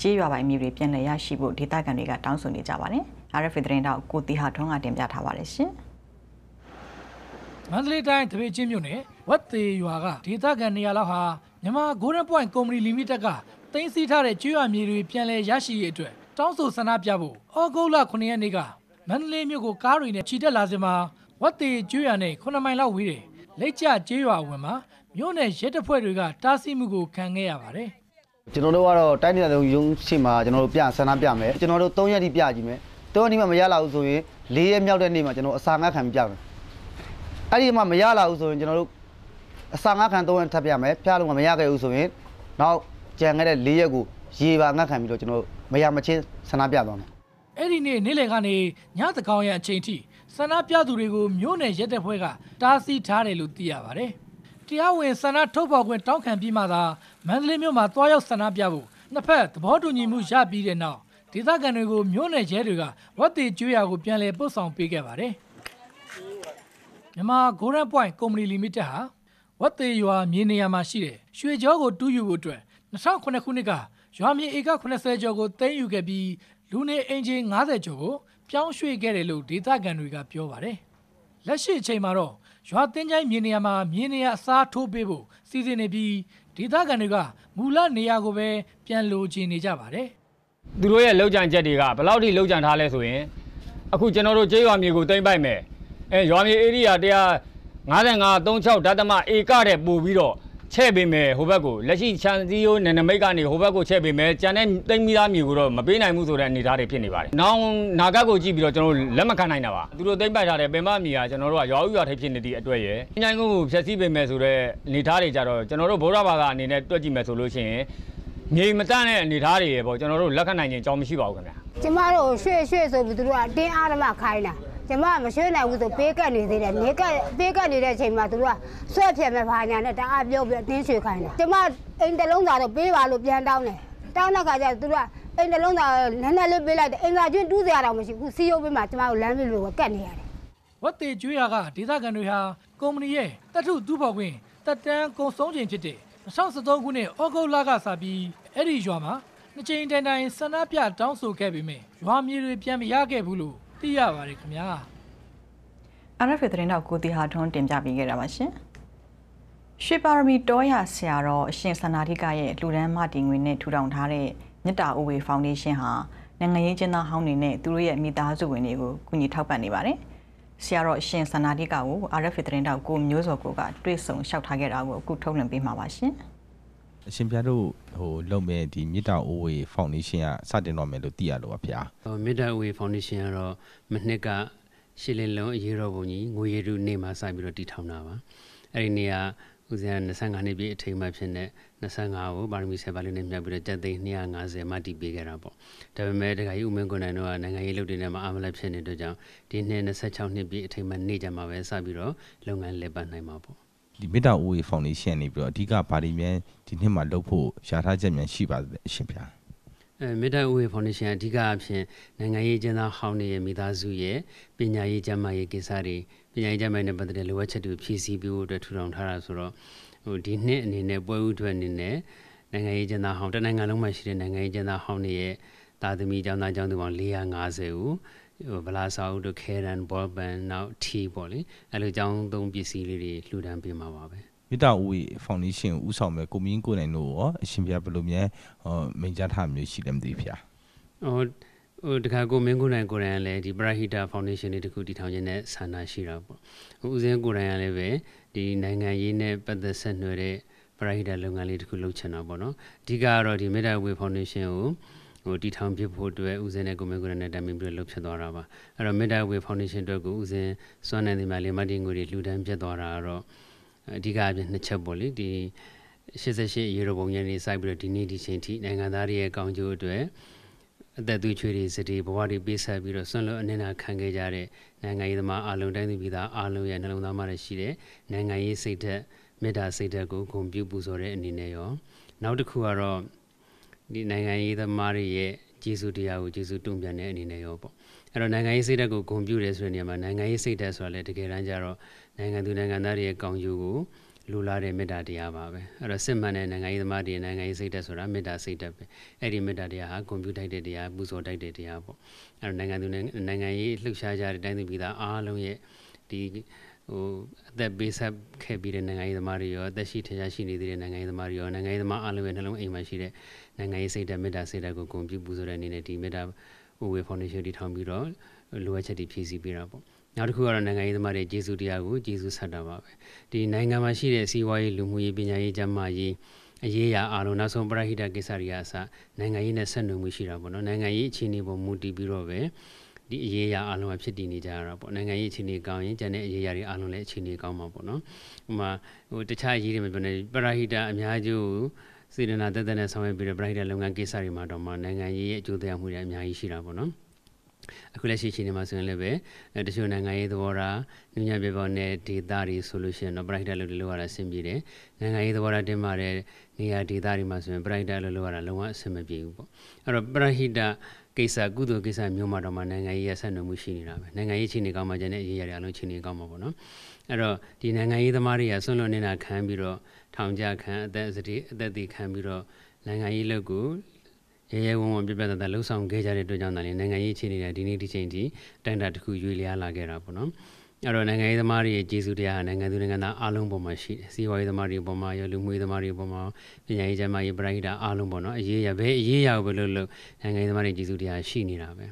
ကြီးရွာပိုင်းမြေတွေပြန်လည်ရရှိဖို့ဒေသခံတွေကတောင်းဆိုနေကြပါတယ်။ RFA သတင်းတောက်ကိုတီဟာထွန်းကတင်ပြထားပါတယ်ရှင်။မန္တလေးတိုင်းတပိတ်ချင်းမြို့နယ်ဝက်တေရွာကဒေသခံနေရာလောက်ဟာမြန်မာ Golden Point ကုမ္ပဏီလီမိတက်ကတင်စီထားတဲ့ကြီးရွာမြေတွေပြန်လည်ရရှိရေးအတွက်တောင်းဆိုဆန္ဒပြဖို့ဩဂုတ်လ9ရက်နေ့ကမန္တလေးမြို့ကိုကားတွေနဲ့ခြိတက်လာစမှာဝတ်တေကျွေးရနဲ့9မိုင်လောက်ဝေးတယ်လက်ကျကျေးရွာအဝင်မှာ မြို့နယ်ရဲတပ်ဖွဲ့တွေကတားဆီးမှုကိုခံခဲ့ရပါတယ်ကျွန်တော်တို့ကတော့တိုင်းဒေသလုံးရုံးရှိမှာကျွန်တော်တို့ပြဆန္ဒပြမယ်ကျွန်တော်တို့3ရက်ထိပြကြည့်မယ်3ရက်ထိမှမရလာဘူးဆိုရင်4ရက်မြောက်တဲ့နေ့မှာကျွန်တော်အစာငတ်ခံပြမယ်အဲ့ဒီမှာမရလာဘူးဆိုရင်ကျွန်တော်တို့အစာငတ်ခံ3ရက်ထပ်ပြမယ်ပြလို့မရခဲ့ဘူးဆိုရင်နောက်ကြံခဲ့တဲ့4ရက်ကိုရေပါငတ်ခံပြီးတော့ကျွန်တော်တို့မရမချင်းဆန္ဒပြသွားမယ်အဲ့ဒီနေ့နေ့လယ်ကနေညသကောင်ရဲ့အချိန်ထိဆန္ဒပြသူတွေကိုမြို့နယ်ရဲတပ်ဖွဲ့ကတားဆီးထားတယ်လို့သိရပါတယ်။ တရားဝင်ဆန္ဒထုတ်ဖော်ခွင့်တောင်းခံပြီးမှသာမန္တလေးမြို့မှာတွားရောက်ဆန္ဒပြဖို့နှစ်ဖက်သဘောတူညီမှုရပြီးတဲ့နောက်ဒေသခံတွေကိုမြို့နယ်ရဲတွေကဝတ်တီကျွေးရကိုပြန်လည်ပို့ဆောင်ပေးခဲ့ပါတယ်။မြန်မာ Golden Point Company Limited ဟာဝတ်တီရွာမြေနေရာမှာရှိတဲ့ရွှေကြောကိုတူးယူဖို့အတွက်2009ခုနှစ်ကရွာမြေဧက80ကျော်ကိုသိမ်းယူခဲ့ပြီးလူနေအင်ဂျင်90ကျော်ကိုပြောင်းရွှေ့ခဲ့တယ်လို့ဒေသခံတွေကပြောပါတယ်။ လက်ရှိအချိန်မှာတော့ရွာတင်းချိုင်းမြေနေရာမှာမြေနေရာအစားထိုးပေးဖို့စီစဉ်နေပြီးဒေသခံတွေကမူလနေရာကိုပဲပြန်လိုချင်နေကြပါတယ်။သူတို့ရဲ့လောက်ကြံချက်တွေကဘယ်လောက်ထိလောက်ကြံထားလဲဆိုရင်အခုကျွန်တော်တို့ကျေးရွာမြေကိုတိမ့်ပိုက်မယ်။အဲရွာမြေဧရိယာ155 36ဓာတ်သမဧကတဲ့ပို့ပြီးတော့ ချဲ့ပေးမယ်ဟိုဘက်ကိုလက်ရှိချန်စီယိုနယ်နမိတ်ကနေဟိုဘက်ကိုချဲ့ပေးမယ်ကြံတဲ့တိမ်မီသားမျိုးကိုတော့မပေးနိုင်ဘူးဆိုတဲ့အနေအထားတွေဖြစ်နေပါတယ်။နောင်နာဂတ်ကိုကြည့်ပြီးတော့ကျွန်တော်တို့လက်မခံနိုင်တာပါ။သူတို့တိမ်ပိုက်ထားတဲ့ပင်မမီဟာကျွန်တော်တို့ကရွာဥရွာထိပ်ဖြစ်နေသည့်အတွက်ရယ်။ညိုင်းကုန်းကိုဖျက်ဆီးပေးမယ်ဆိုတဲ့အနေအထားတွေကြတော့ကျွန်တော်တို့ဗုဒ္ဓဘာသာအနေနဲ့တွက်ကြည့်မယ်ဆိုလို့ရှိရင်မြေမတန့်တဲ့အနေအထားတွေရယ်ပေါ့ကျွန်တော်တို့လက်ခံနိုင်ခြင်းအကြောင်းမရှိပါဘူးခင်ဗျာ။ကျမတို့ရွှေ့ရွှေ့ဆိုပြီးသူတို့ကတင်းအားဓမ္မခိုင်းတာ။ ကျမမရွှေ့နိုင်ဘူးဆိုပေးကတ်နေသေးတယ်နေကတ်ပေးကတ်နေတဲ့အချိန်မှာသူတို့ကဆွဲဖြတ်မဲ့ဘာညာနဲ့တအားပြောပြီးတင်းရွှေခိုင်းတယ်ကျမအိမ်တလုံးသားတော့ပေးပါလို့ပြန်တောင်းတယ်တောင်းတဲ့ခါကျသူတို့ကအိမ်တလုံးသားနည်းနည်းလေးပေးလိုက်တယ်အိမ်သာချင်းတူးစရာတော့မရှိဘူးစီယုတ်ပေးမှကျမတို့လမ်းပြလို့ကတ်နေရတယ်ဝတ်တေကျွေးရကဒေသခံတွေဟာကုမ္ပဏီရဲ့တတ်ထုတူးဖော်ခွင့်တက်တန်းကုံဆုံးချိန်ဖြစ်တဲ့2013ခုနှစ်ဩဂုတ်လကစပြီးအဲ့ဒီရွာမှာနှစ်ချိန်တိုင်တိုင်ဆန္ဒပြတောင်းဆိုခဲ့ပေမဲ့ရွာမြေတွေပြန်မရခဲ့ဘူးလို့ သိရပါတယ်ခင်ဗျာ RFA သတင်းတော့ကိုတီဟာထွန်းတင်ပြပေးခဲ့တာပါရှင်ရွှေပါရမီတောရဆရာတော်အရှင်စန္ဒာဓိကရဲ့လူဒန်းမတီငွေနဲ့ထူထောင်ထားတဲ့မြတ်တာဥဝေဖောင်ဒေးရှင်းဟာနိုင်ငံရေးကျင်းသားဟောင်းတွေနဲ့သူတို့ရဲ့မိသားစုဝင်တွေကိုကူညီထောက်ပံ့နေပါတယ်ဆရာတော်အရှင်စန္ဒာဓိကကို RFA သတင်းတော့ကိုမျိုးစောကိုကတွေ့ဆုံလျှောက်ထားခဲ့တာကိုအခုထုတ်လွှင့်ပေးမှာပါရှင် အရှင်ပြတို့ဟိုလုပ်မဲ့ဒီမြစ်တာအိုးဝေဖောင်ဒေးရှင်းကစတင်တော့မယ်လို့သိရလို့ပါဗျာဟိုမေတ္တာဝေဖောင်ဒေးရှင်းကတော့မနှစ်ကရှစ်လင်းလုံးအရေးတော်ပုံကြီးငွေရတုနေမှာစပြီးတော့တည်ထောင်တာပါအဲ့ဒီနေရာဦးဇင်းက25နှစ်ပြည့်အထိမ်းအမှတ်ဖြစ်နေ25ကိုပါရမီ7ပါးလေးနဲ့မြတ်ပြီးတော့ကျပ်သိန်း250မှတည်ပေးခဲ့တာပေါ့ဒါပေမဲ့တခါကြီးဦးမင်းကိုနိုင်တော့နိုင်ငံရေးလုပ်တွေနဲ့မအားမလပ်ဖြစ်နေတဲ့ကြောင့်ဒီနှစ်26နှစ်ပြည့်အထိမ်းအမှတ်နေ့ကြမှာပဲစပြီးတော့လုပ်ငန်းလည်ပတ်နိုင်မှာပေါ့ ဒီမြစ်တာအိုးဝေဖောင်ဒေးရှင်းနေပြီးတော့အဓိကဘာတွေမြန်ဒီနှစ်မှာလုပ်ဖို့ရှားထားချက်မြန်ရှိပါသလဲအရှင်ဗျာအဲမေတ္တာဥေဖောင်ဒေးရှင်းအဓိကအဖြစ်နိုင်ငံရေးကျင်းသားဟောင်းတွေရဲ့မိသားစုရဲ့ပညာရေးကျန်းမာရေးကိစ္စတွေပညာရေးကျန်းမာရေးနဲ့ပတ်သက်တဲ့လိုအပ်ချက်တွေဖြည့်ဆည်းပေးဖို့အတွက်ထူထောင်ထားတာဆိုတော့ဟိုဒီနှစ်အနေနဲ့ပွဲဥအတွက်အနေနဲ့နိုင်ငံရေးကျင်းသားဟောင်းတနိုင်ငံလုံးမှာရှိတဲ့နိုင်ငံရေးကျင်းသားဟောင်းတွေရဲ့တာသမီကျောင်းသားကျောင်းသူပေါင်း450ဦး ဟိုဗလာစာအုပ်တို့ခဲရန်ဘောဘန်နောက်ထီပေါ့လေအဲလိုကျောင်းသုံးပစ္စည်းလေးတွေလှူဒန်းပေးမှာပါပဲမြစ်တာအိုးဝေဖောင်ဒေးရှင်းကိုဥဆောင်မဲ့ကိုမင်းကိုနိုင်တို့ရောအရှင်ပြဘယ်လိုမြန်ဟောမိန့်ကြားထားမျိုးရှိတယ်မသိဘူးဗျာဟိုဟိုတခါကိုမင်းကိုနိုင်ကိုရိုင်းကလည်းဒီ Brahita Foundation လေးတခုတည်ထောင်ခြင်းနဲ့ဆန္ဒရှိတာပေါ့ဟိုဦးစင်းကိုရိုင်းကလည်းပဲဒီနိုင်ငံရေးနဲ့ပတ်သက်ဆက်နွယ်တဲ့ Brahita လုပ်ငန်းလေးတခုလုပ်ချင်တာပေါ့နော်အဓိကကတော့ဒီ Meta Way Foundation ကို ဟိုတည်ထောင်ပြဖို့အတွက်ဦးစင်းနဲ့ကိုမင်းကိုရိုင်းနဲ့တိုင်ပင်ပြီးလုပ်ဖြစ်သွားတာပါအဲ့တော့ Meta Way Foundation အတွက်ကိုဦးစင်းစွမ်းနိုင်ဒီမှာလေမတ်တင်ငွေတွေလှူဒန်းပြတ်သွားတာကတော့အဓိကအပြင်နှစ်ချက်ပေါ့လေဒီ88ရေရပုံရင်းနေစိုက်ပြီးတော့ဒီနေ့ဒီချိန်ထိနိုင်ငံသားတွေရဲ့ကောင်းကျိုးအတွက်အသက်သွေးချွေးတွေစတီဘဝတွေပေးဆက်ပြီးတော့ဆွမ်းလွတ်အနေနဲ့ခံခဲ့ကြတဲ့နိုင်ငံရေးသမားအလုံးတိုင်းသူပြည်သားအလုံးရဲ့နှလုံးသားမှာရှိတဲ့နိုင်ငံရေးစိတ်သက်မေတ္တာစိတ်သက်ကိုဂုဏ်ပြုပူဇော်တဲ့အနေနဲ့ရောနောက်တစ်ခုကတော့ ဒီနိုင်ငံရေးသမားတွေရဲ့ကျေးဇူးတရားကိုကျေးဇူးတုံ့ပြန်တဲ့အနေနဲ့ရောပေါ့အဲ့တော့နိုင်ငံရေးစိတ်သက်ကိုဂုဏ်ပြုတယ်ဆိုတဲ့နေရာမှာနိုင်ငံရေးစိတ်သက်ဆိုတာလည်းတကယ်တမ်းကျတော့နိုင်ငံသူနိုင်ငံသားတွေရဲ့ကောင်းကျိုးကိုလူလာတဲ့မေတ္တာတရားပါပဲအဲ့တော့စစ်မှန်တဲ့နိုင်ငံရေးသမားတွေနိုင်ငံရေးစိတ်သက်ဆိုတာမေတ္တာစိတ်သက်ပဲအဲ့ဒီမေတ္တာတရားဟာကွန်ပျူတာတိုက်တဲ့တရားပူဇော်တိုက်တဲ့တရားပေါ့အဲ့တော့နိုင်ငံသူနိုင်ငံရေးလှုပ်ရှားကြတဲ့တိုင်းသူပြည်သားအားလုံးရဲ့ဒီ ဟိုအသက်ပေးဆက်ခဲ့ပြီးတဲ့နိုင်ငံရေးသမားတွေရောအသက်ရှိထရှားရှိနေသေးတဲ့နိုင်ငံရေးသမားတွေရောနိုင်ငံရေးသမားအားလုံးရဲ့နှလုံးအိမ်မှာရှိတဲ့နိုင်ငံရေးစိတ်သက်မေတ္တာစိတ်သက်ကိုဂုဏ်ပြုပူဇော်တဲ့အနေနဲ့ဒီမေတ္တာဥဝေဖောင်ဒေးရှင်းတည်ထောင်ပြီးတော့လိုအပ်ချက်တွေဖြည့်ဆည်းပေးတာပေါ့နောက်တစ်ခုကတော့နိုင်ငံရေးသမားတွေဂျေစုတရားကိုဂျေစုဆက်တာပါပဲဒီနိုင်ငံမှာရှိတဲ့စီးပွားရေးလူမှုရေးပညာရေးကျန်းမာရေးအရေးအရာအားလုံးနောက်ဆုံးပရဟိတကိစ္စတွေအစနိုင်ငံရေးနဲ့ဆက်နွယ်မှုရှိတာပေါ့နော်နိုင်ငံရေးအခြေအနေပေါ်မူတည်ပြီးတော့ပဲ ဒီအရေးအရာအားလုံးကဖြစ်တည်နေကြရတာပေါ့နိုင်ငံရေးအခြေအနေကောင်းရင်ကျန်တဲ့အရေးအရာတွေအားလုံးလည်းအခြေအနေကောင်းမှာပေါ့နော်ဥပမာဟိုတခြားအရေးတွေမပြောနဲ့ပရဟိတအများကြီးကိုစေတနာတက်တက်နဲ့ဆောင်ရွက်ပြီးတော့ပရဟိတလုပ်ငန်းကိစ္စတွေမှာတော့မှနိုင်ငံရေးရဲ့အကျိုးသက်ရောက်မှုတွေအများကြီးရှိတာပေါ့နော်အခုလက်ရှိအချိန်ဒီမှာဆိုရင်လည်းပဲတချို့နိုင်ငံရေးသဘောထားညဉ့်ညံ့ပြပောနဲ့ဒေတာတွေဆိုလို့ရှိရင်တော့ bright လို့လို့ရတာအဆင်ပြေတယ်နိုင်ငံရေးသဘောထားတင်မာတဲ့နေရာဒေတာတွေမှာဆိုရင် bright လို့လို့ရတာလုံးဝအဆင်မပြေဘူးပေါ့အဲ့တော့ bright ကိစ္စကုသိုလ်ကိစ္စမျိုးမှာတော့မှနိုင်ငံရေးရဆက်နွယ်မှုရှိနေတာပဲနိုင်ငံရေးချင်းနေကောင်းမှကျန်တဲ့အရေးအရာတွေအလုံးချင်းနေကောင်းမှာပေါ့နော်အဲ့တော့ဒီနိုင်ငံရေးသမားတွေကဆွန့်လွတ်နေတာခံပြီးတော့ထောင်ကြခံအသက်စတိအသက်တည်ခံပြီးတော့နိုင်ငံရေးလုပ်ကိုရဲရဲဝံ့ဝံ့ပြပြတတ်တလှုပ်ဆောင်ခဲ့ကြတဲ့အတွက်ကြောင့်လည်းနိုင်ငံရေးအခြေအနေတွေဒီနေ့ဒီချိန်ထိတိုင်တာတစ်ခုရွေလျားလာခဲ့တာပေါ့နော် အဲ့တော့နိုင်ငံရေးသမားတွေရဲ့ကျေးဇူးတရားဟာနိုင်ငံသူနိုင်ငံသားအားလုံးပေါ်မှာရှိတယ်စီးပွားရေးသမားတွေပေါ်မှာရောလူမှုရေးသမားတွေပေါ်မှာပညာရေးကျန်းမာရေးပရိဒါအားလုံးပေါ်နော်အရေးရဘယ်အရေးရဘယ်လိုလုပ်နိုင်ငံရေးသမားတွေကျေးဇူးတရားရှိနေတာပဲ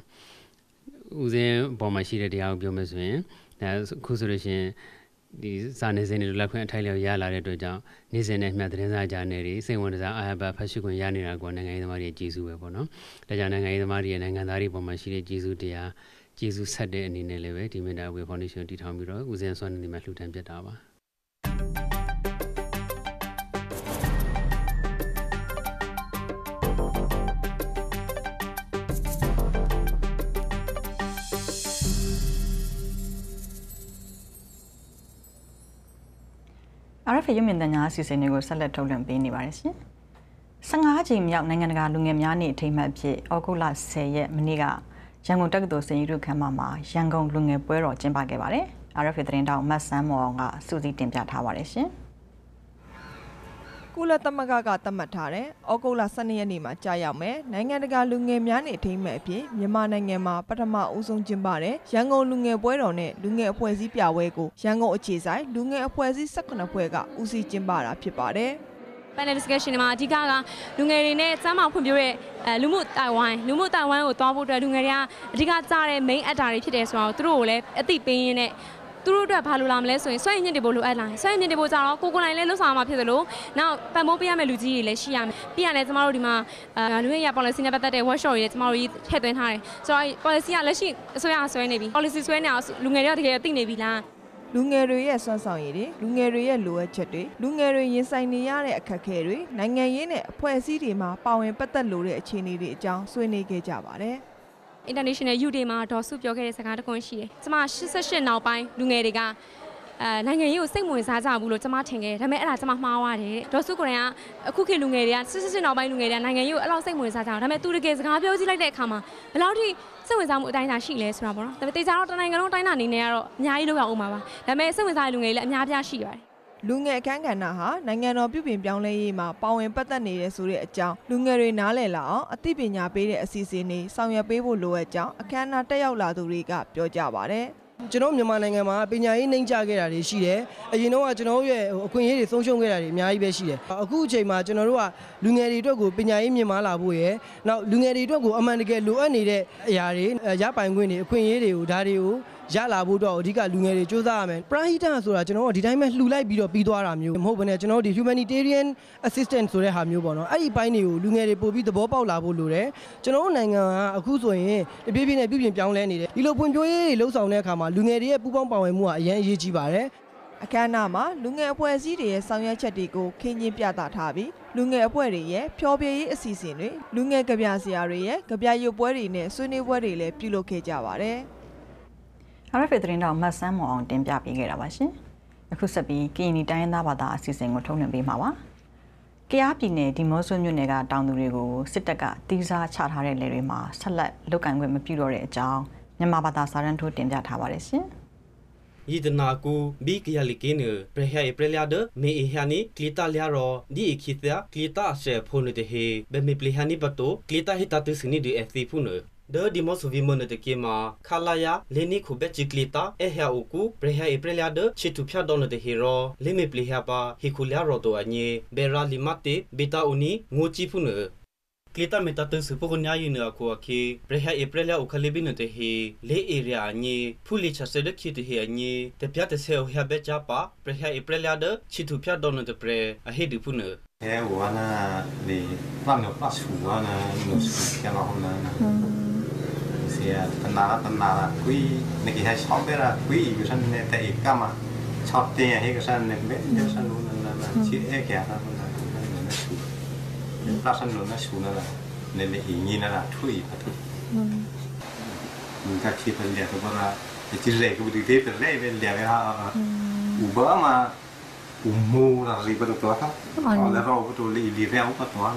ဦးစင်းပေါ်မှာရှိတဲ့တရားကိုပြောမယ်ဆိုရင်ဒါခုဆိုလို့ရှိရင်ဒီစာနေစင်တွေလက်ခွင့်အထိုက်လျောက်ရလာတဲ့အတွက်ကြောင့်နေ့စဉ်နဲ့မျှသတင်းစာကြားနေတွေစိတ်ဝင်စားအားပါဖတ်ရှုခွင့်ရနေတာကနိုင်ငံရေးသမားတွေကျေးဇူးပဲပေါ့နော်။ဒါကြောင့်နိုင်ငံရေးသမားတွေရဲ့နိုင်ငံသားတွေပေါ်မှာရှိတဲ့ကျေးဇူးတရား ကျေးဇူးဆက်တဲ့အနေနဲ့လည်းပဲဒီမေတ္တာဝေဖောင်ဒေးရှင်းတည်ထောင်ပြီးတော့ဦးစင်းစွမ်းနေမှာလှူဒန်းပြတာပါ။ RFA ရုပ်မြင်သံကြားအစီအစဉ်တွေကိုဆက်လက်ထုတ်လွှင့်ပေးနေပါတယ်ရှင်။15ကြိမ်မြောက်နိုင်ငံတကာလူငယ်များနေ့အထိမ်းအမှတ်အဖြစ်ဩဂုတ်လ10ရက်မနေ့က ရန်ကုန်တက္ကသိုလ်စင်ရီတို့ခမ်းမမှာရန်ကုန်လူငယ်ပွဲတော်ကျင်းပခဲ့ပါတယ်။ RFA သတင်းတောက်မတ်ဆန်းမော်အောင်ကစူးစီးတင်ပြထားပါတယ်ရှင်။ကုလသမဂ္ဂကသတ်မှတ်ထားတဲ့ဩဂုတ်လ12ရက်နေ့မှာကြာရောက်မယ်နိုင်ငံတကာလူငယ်များနေ့အထိမ်းအမှတ်အဖြစ်မြန်မာနိုင်ငံမှာပထမဦးဆုံးကျင်းပတဲ့ရန်ကုန်လူငယ်ပွဲတော်နဲ့လူငယ်အဖွဲ့အစည်းပြပွဲကိုရန်ကုန်အခြေဆိုင်လူငယ်အဖွဲ့အစည်း18ဖွဲ့ကဦးစီးကျင်းပတာဖြစ်ပါတယ် panel discussion မှာအဓိကကလူငယ်တွေနဲ့စမ်းမဖွံ့ဖြိုးတဲ့အဲလူမှုတိုင်ဝမ်လူမှုတိုင်ဝမ်ကိုတွားဖို့အတွက်လူငယ်တွေကအဓိကကြားတဲ့ main actor တွေဖြစ်တယ်ဆိုတော့သူတို့ကိုလည်းအသိပေးရင်းနဲ့သူတို့အတွက်ဘာလိုလာမလဲဆိုရင်စွန့်ရင်ညစ်တွေဖို့လိုအပ်လာတယ်စွန့်ရင်ညစ်တွေဖို့ကြတော့ကိုကိုနိုင်လည်းလှုပ်ဆောင်ရမှာဖြစ်သလိုနောက်ပတ်မိုးပေးရမယ့်လူကြီးတွေလည်းရှိရမယ်ပြီးရင်လည်းကျမတို့ဒီမှာအာလူရရ policy နဲ့ပတ်သက်တဲ့ workshop တွေလည်းကျမတို့ထည့်သွင်းထားတယ်ဆိုတော့ policy ကလက်ရှိအစိုးရဆွဲနေပြီ policy ဆွဲနေအောင်လူငယ်တွေကတကယ်သိနေပြီလား လူငယ်တွေရဲ့စွမ်းဆောင်ရည်တွေလူငယ်တွေရဲ့လိုအပ်ချက်တွေလူငယ်တွေရင်ဆိုင်နေရတဲ့အခက်အခဲတွေနိုင်ငံရေးနဲ့အဖွဲ့အစည်းတွေမှာပါဝင်ပတ်သက်လို့တဲ့အခြေအနေတွေအကြောင်းဆွေးနွေးခဲ့ကြပါတယ် international youth day မှာဒေါ်စုပြောခဲ့တဲ့စကားတစ်ခုရှိတယ်။ကျမ88နောက်ပိုင်းလူငယ်တွေက အဲနိုင်ငံရေးကိုစိတ်ဝင်စားကြဘူးလို့ကျမထင်ခဲ့တယ်။ဒါပေမဲ့အဲ့ဒါကျမမှားသွားတယ်တဲ့။ဒေါ်စုကိုရင်ကအခုခေတ်လူငယ်တွေက88နောက်ပိုင်းလူငယ်တွေကနိုင်ငံရေးကိုအဲ့လောက်စိတ်ဝင်စားကြအောင်။ဒါပေမဲ့သူတကယ်စကားပြောကြည့်လိုက်တဲ့အခါမှာဘယ်လောက်ထိစိတ်ဝင်စားမှုအတိုင်းအတာရှိလဲဆိုတာပေါ့နော်။ဒါပေမဲ့တေချာတော့တနိုင်ငံလုံးအတိုင်းအတာအနေနဲ့ကတော့အများကြီးလုပ်ရအောင်ပါပါ။ဒါပေမဲ့စိတ်ဝင်စားတဲ့လူငယ်တွေလည်းအများပြားရှိပါတယ်။လူငယ်အခန်းကဏ္ဍဟာနိုင်ငံတော်ပြုပြင်ပြောင်းလဲရေးမှာပါဝင်ပတ်သက်နေတယ်ဆိုတဲ့အကြောင်းလူငယ်တွေနားလည်လာအောင်အသိပညာပေးတဲ့အစီအစဉ်တွေဆောင်ရွက်ပေးဖို့လိုအပ်ကြောင်းအခမ်းအနားတက်ရောက်လာသူတွေကပြောကြပါတယ် ကျွန်တော်မြန်မာနိုင်ငံမှာပညာရေးနှိမ့်ချခဲ့တာတွေရှိတယ်။အရင်တော့ကကျွန်တော်တို့ရဲ့ဟိုအခွင့်အရေးတွေဆုံးရှုံးခဲ့တာတွေအများကြီးပဲရှိတယ်။အခုအချိန်မှာကျွန်တော်တို့ကလူငယ်တွေအတွက်ကိုပညာရေးမြင့်မားလာဖို့ရယ်။နောက်လူငယ်တွေအတွက်ကိုအမှန်တကယ်လိုအပ်နေတဲ့အရာတွေရပိုင်ခွင့်တွေအခွင့်အရေးတွေကိုဒါတွေကို ရလာဖို့တော့အဓိကလူငယ်တွေစူးစမ်းရမယ်။ပရာဟိတဆိုတာကျွန်တော်တို့ဒီတိုင်းပဲလှူလိုက်ပြီးတော့ပြီးသွားတာမျိုးမဟုတ်ဘဲနဲ့ကျွန်တော်တို့ဒီ humanitarian assistance ဆိုတဲ့ဟာမျိုးပေါ့နော်။အဲ့ဒီဘိုင်းတွေကိုလူငယ်တွေပို့ပြီးသဘောပေါက်လာဖို့လိုတယ်။ကျွန်တော်တို့နိုင်ငံကအခုဆိုရင်တပြေးပြေးနဲ့ပြုပြင်ပြောင်းလဲနေတယ်။ဒီလိုဖွံ့ဖြိုးရေးတွေလှုပ်ဆောင်တဲ့အခါမှာလူငယ်တွေရဲ့ပူးပေါင်းပါဝင်မှုကအရင်အရေးကြီးပါတယ်။အခမ်းအနားမှာလူငယ်အဖွဲ့အစည်းတွေရဲ့ဆောင်ရွက်ချက်တွေကိုခင်းကျင်းပြသထားပြီးလူငယ်အဖွဲ့တွေရဲ့ဖျော်ဖြေရေးအစီအစဉ်တွေလူငယ်ကြပြဆရာတွေရဲ့ကြပြရုပ်ပွဲတွေနဲ့ဆွေးနွေးပွဲတွေလည်းပြုလုပ်ခဲ့ကြပါတယ် RFA သတင်းတော်မတ်ဆန်းမောင်အောင်တင်ပြပေးခဲ့တာပါရှင်။အခုဆက်ပြီးကရင်နီတိုင်းရင်းသားဘာသာအစီအစဉ်ကိုထုတ်လွှင့်ပေးမှာပါ။ကြားပြည်နယ်ဒီမော့ဆွမြို့နယ်ကတောင်သူတွေကိုစစ်တပ်ကတီးစားချထားတဲ့လယ်တွေမှာဆက်လက်လုတ်ကင်ခွင့်မပြုတော့တဲ့အကြောင်းမြန်မာဘာသာစာရန်ထိုးတင်ပြထားပါတယ်ရှင်။ယဒနာကူဘီကရလီကင်းနပရဟေပရလျာဒမေအဟယာနီကလီတာလျာရောဒီခိသယာကလီတာရှေဖုန်တေဟေဘမေပလီဟာနီဘတိုကလီတာဟီတာတစနီဒီအဖီဖုန ဒေဒီမော့ဆိုဗီမနတကေမာခလာယာလေနီခုဘက်ချီကလီတာအဟယာအိုကူပရဟေပရလျာဒချီတူဖျာဒေါနတေဟေရောလေမေပလီဟာပါဟီခုလျာရောတိုအညေဘေရာလီမတေဘေတာအိုနီငိုချီဖုန klita meta tu su pogo nya yin ko ke preha april ya ukhale bin te he le area ni phuli cha se de khit he ni te pya te se o ya be cha pa preha april ya de chi tu pya don de pre a he du pu ne အဲဝါနာဒီပတ်နပတ်ဆူဝါနာနုစကလာဟနာ thì à, tận nào tận nào là quý này kỳ hay sáu bé là quý yêu sân này tại cả mà chọn tiền hay cái sân này biết nhớ sân luôn là là chỉ e kẹt là là nó sù nên ra sân luôn nó sù nó là nên là ý nhìn nó là thui và thui ừ. mình các khi phần đẹp thì là chỉ rẻ cái bụi thế phần rẻ bên đẹp ha ủ bỡ mà ủ mù là gì bắt đầu tỏa không? Ờ. Còn là rau bắt đầu lì lì rau bắt đầu tỏa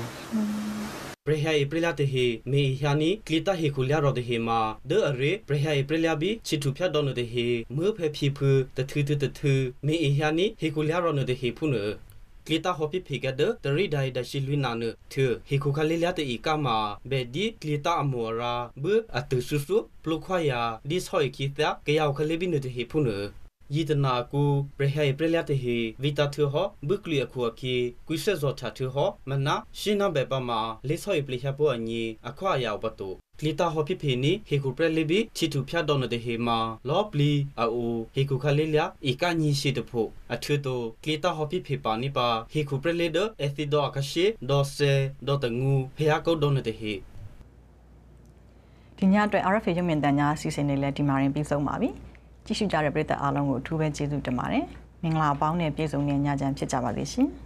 ဘရဟိုင်ပရီလာတဟေမေဟာနီကလီတာဟေခုလျာရောတဟေမာဒေအရေဘရဟိုင်ပရီလာဘီချီထူဖြတ်တော်နတဟေမေဖဲဖြီဖူတထူတတထူမေဟာနီဟေခုလျာရောနတဟေဖုနကလီတာဟော်ပိဖိကဒတရီဒိုင်ဒရှိလွီနာနထဟေခုခလေးလျာတေကမာဘေဒီကလီတာအမောရာဘအတဆူဆူပလုခွာယာဒီဆိုယကီတာကေယောခလေးဘီနတဟေဖုန te i ka ma be di klita amora bu atu su su plu khwa ya di soi ki ta ke yaw khali bi ne de he phu ne ယီတနာကူပရဟေပရလတ်ဟေဗီတာထဟဘုကလီအခုအကေကွိဆက်ဇောထထဟမနာရှင်းနဘေပမာလေဆောပလီဟပေါ်အညီအခွာရောက်ပတူကလီတာဟောပိဖေနီဟေကူပရလီဘီချီတူဖြတ်တော်နတဲ့ဟေမာလောပလီအိုဟေကူခလေးလျာဧကညီရှိတဖို့အထူတိုကလီတာဟောပိဖေပါနိပါဟေကူပရလီဒအသီဒိုအကရှိဒေါ်ဆေဒေါ်တငူဖေယာကောဒေါ်နတဲ့ဟေဒီညအတွက် RFA ရုပ်မြင်သံကြားအစီအစဉ်တွေလည်းဒီမှာရင်ပြီးဆုံးပါပြီ။ ကြည့်ရှုကြတဲ့ပရိသတ်အားလုံးကိုအထူးပဲကျေးဇူးတင်ပါတယ်။မင်္ဂလာပေါင်းနဲ့ပြည့်စုံတဲ့ညချမ်းဖြစ်ကြပါစေရှင်။